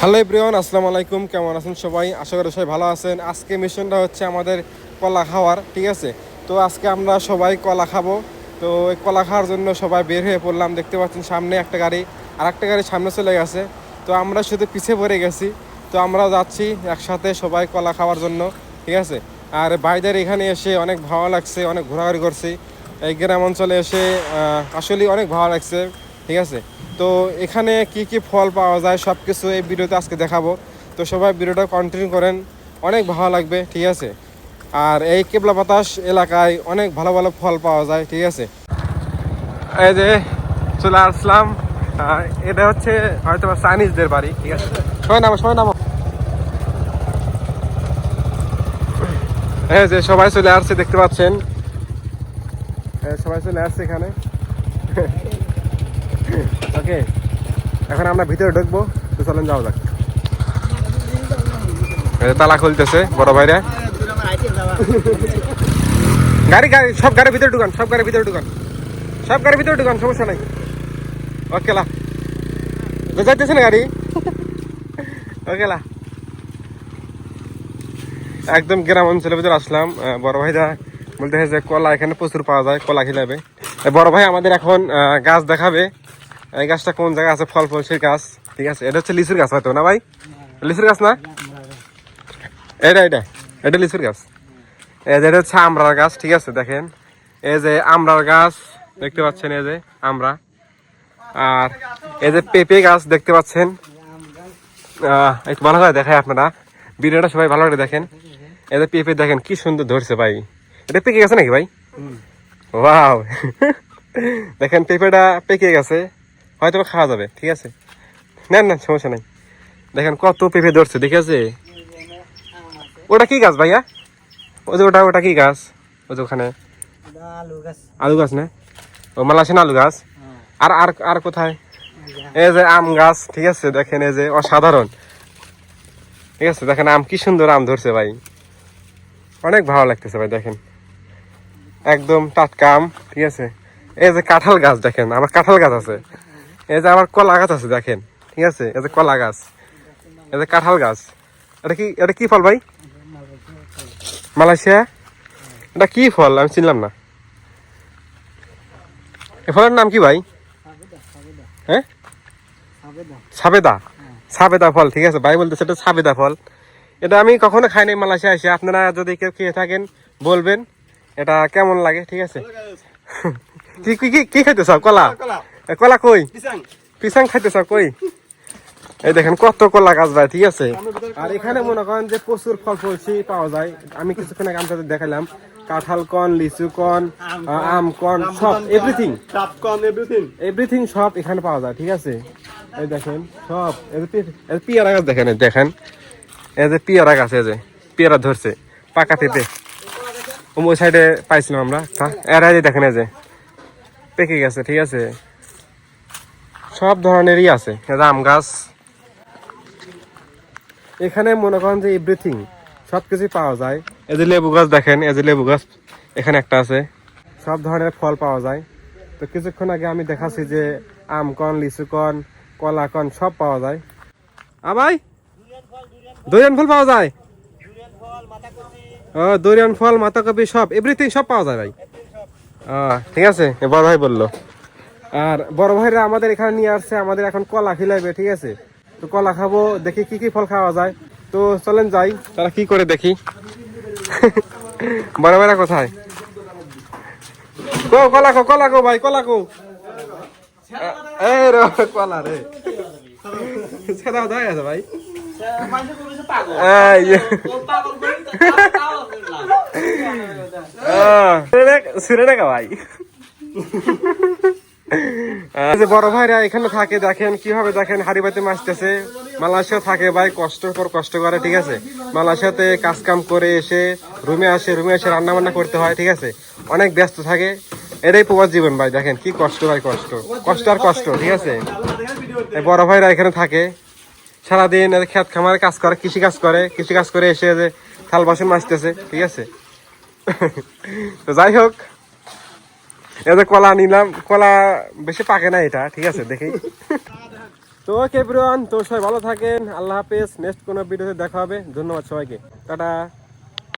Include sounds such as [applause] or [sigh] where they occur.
Hello everyone, আসসালামু আলাইকুম। কেমন আছেন সবাই? আশা করি সবাই ভালো আছেন। আজকে মিশনটা হচ্ছে আমাদের কলা খাওয়ার, ঠিক আছে? তো আজকে আমরা সবাই কলা খাব। তো এই কলা খাওয়ার জন্য সবাই বের হয়ে পড়লাম। দেখতে পাচ্ছেন সামনে একটা গাড়ি আর একটা গাড়ি সামনে চলে গেছে। তো আমরা শুধু পিছিয়ে পড়ে গেছি। তো আমরা যাচ্ছি একসাথে সবাই কলা খাওয়ার জন্য, ঠিক আছে? আর বাইদের এখানে এসে অনেক ভালো লাগছে, অনেক ঘোরাঘুরি করছি। এই গ্রাম অঞ্চলে এসে আসলে অনেক ভালো লাগছে। ঠিক আছে? তো এখানে কি কি ফল পাওয়া যায় সব কিছু এই ভিডিওতে আজকে দেখাবো। তো সবাই ভিডিওটা কন্টিনিউ করেন, অনেক ভালো লাগবে, ঠিক আছে? আর এই কেবলা বাতাস এলাকায় অনেক ভালো ভালো ফল পাওয়া যায়, ঠিক আছে? এই যে চলে আসলাম এটা হচ্ছে হয়তো চাইনিজদের বাড়ি, ঠিক আছে? সবাই নামো সবাই নামো। হ্যাঁ যে সবাই চলে আসছে, দেখতে পাচ্ছেন? সবাই চলে আসছে এখানে। ওকে। এখন আমরা ভিতরে ঢুকবো তো চলেন যাওয়া যাক। তালা খুলতেছে বড় ভাইরা। গাড়ি গাড়ি সব গাড়ির ভিতরে ঢুকান সব গাড়ির ভিতরে ঢুকান। সব গাড়ির ভিতরে ঢুকান সমস্যা নাই। ওকে লা। যাইতেছে না গাড়ি? ওকে লা। একদম গ্রাম অঞ্চলের ভিতরে আসলাম। বড় ভাইরা বলতে যে কলা এখানে প্রচুর পাওয়া যায় কলা খিলাবে। বড় ভাই আমাদের এখন গাছ দেখাবে। এই গাছটা কোন জায়গায় আছে? ফল ফল সেই গাছ। ঠিক আছে এটা হচ্ছে লিচুর গাছ হয়তো না ভাই? লিচুর গাছ না? এটা এটা এটা লিচুর গাছ। এই যে এটা হচ্ছে আমরার গাছ ঠিক আছে দেখেন। এই যে আমরার গাছ দেখতে পাচ্ছেন এই যে আমরা। আর এই যে পেঁপে গাছ দেখতে পাচ্ছেন। আহ, একটু ভালো করে দেখায় আপনারা। ভিডিওটা সবাই ভালো করে দেখেন। এই যে পেঁপে দেখেন কি সুন্দর ধরছে ভাই। এটা পেকে গেছে নাকি ভাই? ওয়াও। দেখেন পেঁপেটা পেকে গেছে। হয়তো খাওয়া যাবে ঠিক আছে? নেন না সমস্যা নাই। দেখেন কত পেঁপে ধরছে ঠিক আছে? ওটা কি গাছ ভাইয়া? ওই যে ওটা ওটা কি গাছ? ওই যে ওখানে। আলু গাছ। আলু গাছ না? ও মালাসিন আলু গাছ? আর আর আর কোথায়? এই যে আম গাছ ঠিক আছে? দেখেন এই যে অসাধারণ। ঠিক আছে? দেখেন আম কি সুন্দর আম ধরছে ভাই। অনেক ভালো লাগতেছে ভাই দেখেন। একদম টাটকা আম ঠিক আছে? এই যে কাঁঠাল গাছ দেখেন আমার কাঁঠাল গাছ আছে। এই যে আমার কলা গাছ আছে, দেখেন, ঠিক আছে? এই যে কলা গাছ, এই যে কাঁঠাল গাছ। এটা কি এটা কি ফল ভাই? মালয়েশিয়া? এটা কি ফল? আমি চিনলাম না। এ ফলের নাম কি ভাই? হ্যাঁ? সাবেদা। সাবেদা ফল, ঠিক আছে? ভাই বলতেছে এটা সাবেদা ফল। এটা আমি কখনো খাই নাই মালয়েশিয়া এসে। আপনারা যদি কেউ খেয়ে থাকেন, বলবেন, এটা কেমন লাগে, ঠিক আছে? কি কি কি খাইতে চাও কলা। কলা কই? পিসাং। খাইতে চাও কই? এই দেখেন কত কলা গাছ ভাই ঠিক আছে? আর এখানে মনে করেন যে প্রচুর ফল ফলছি পাওয়া যায়। আমি কিছুক্ষণ আগে আপনাদের দেখালাম কাঁঠাল কন লিচু কন আম কন সব এভরিথিং এভরিথিং সব এখানে পাওয়া যায় ঠিক আছে? এই দেখেন সব। পিয়ারা গাছ দেখেন দেখেন। এই যে পিয়ারা গাছ এই যে পিয়ারা ধরছে পাকা পেঁপে ওই সাইডে পাইছিলাম আমরা। এরা যে দেখেন এই যে পেকে গেছে ঠিক আছে? সব ধরনেরই আছে। আম গাছ। এখানে মনে করেন যে এভরিথিং সব কিছুই পাওয়া যায়। এই যে লেবু গাছ দেখেন, এই যে লেবু গাছ, এখানে একটা আছে। সব ধরনের ফল পাওয়া যায়। তো কিছুক্ষণ আগে আমি দেখাচ্ছি যে আম কন, লিচু কন, কলা কন, সব পাওয়া যায়। আ ভাই দরিয়ান ফল পাওয়া যায়। ও দরিয়ান ফল মাথা কপি সব এভরিথিং সব পাওয়া যায় ভাই। ঠিক আছে এ বড় ভাই বলল। আর বড় ভাইরা আমাদের এখানে নিয়ে আসছে, আমাদের এখন কলা খিলাইবে, ঠিক আছে? তো কলা খাব, দেখি কি কি ফল খাওয়া যায়। তো চলেন যাই, তারা কি করে দেখি? বড় ভাইরা কোথায়? কো, কলা কো কলা কো ভাই, কলা কো। এ রে, কলা রে। সেটা দাও আছে ভাই। এই ভাই। এই বড় ভাইরা এখানে থাকে, দেখেন কীভাবে দেখেন হাড়ি বাড়িতে মাছতেছে মালয়েশিয়া থাকে ভাই কষ্ট পর কষ্ট করে, ঠিক আছে? মালয়েশিয়াতে কাজ কাম করে এসে, রুমে আসে, রুমে এসে রান্না বান্না করতে হয়, ঠিক আছে? অনেক ব্যস্ত থাকে। এটাই প্রবাস জীবন ভাই, দেখেন কি কষ্ট ভাই, কষ্ট। কষ্ট আর কষ্ট, ঠিক আছে? বড় ভাইরা এখানে থাকে। সারাদিন খেত খামারে কাজ করে, কৃষি কাজ করে, কৃষি কাজ করে এসে যে থাল বাসন মাজতেছে ঠিক আছে? [laughs] তো যাই হোক যে কলা নিলাম, কলা বেশি পাকে না এটা, ঠিক আছে, দেখি। তো ওকে এভরিওয়ান তো সবাই ভালো থাকেন, আল্লাহ হাফেজ নেক্সট কোনো ভিডিওতে দেখা হবে, ধন্যবাদ সবাইকে, টাটা।